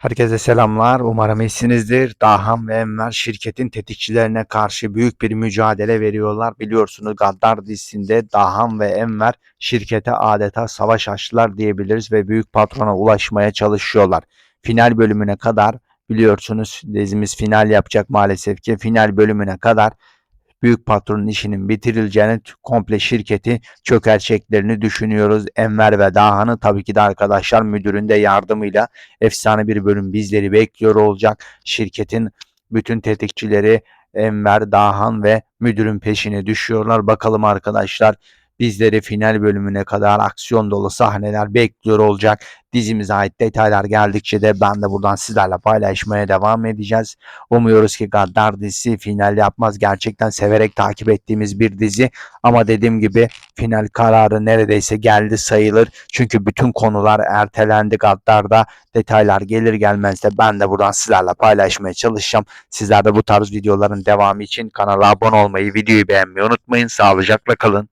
Herkese selamlar. Umarım iyisinizdir. Dahan ve Enver şirketin tetikçilerine karşı büyük bir mücadele veriyorlar. Biliyorsunuz Gaddar dizisinde Dahan ve Enver şirkete adeta savaş açtılar diyebiliriz ve büyük patrona ulaşmaya çalışıyorlar. Final bölümüne kadar biliyorsunuz dizimiz final yapacak maalesef ki final bölümüne kadar büyük patronun işinin bitirileceğini komple şirketi çökerteceklerini düşünüyoruz. Enver ve Dahan'ı tabii ki de arkadaşlar müdürün de yardımıyla efsane bir bölüm bizleri bekliyor olacak. Şirketin bütün tetikçileri Enver, Dahan ve müdürün peşine düşüyorlar. Bakalım arkadaşlar bizleri final bölümüne kadar aksiyon dolu sahneler bekliyor olacak. Dizimize ait detaylar geldikçe de ben de buradan sizlerle paylaşmaya devam edeceğiz. Umuyoruz ki Gaddar dizisi final yapmaz. Gerçekten severek takip ettiğimiz bir dizi. Ama dediğim gibi final kararı neredeyse geldi sayılır. Çünkü bütün konular ertelendi Gaddar'da. Detaylar gelir gelmez de ben de buradan sizlerle paylaşmaya çalışacağım. Sizler de bu tarz videoların devamı için kanala abone olmayı, videoyu beğenmeyi unutmayın. Sağlıcakla kalın.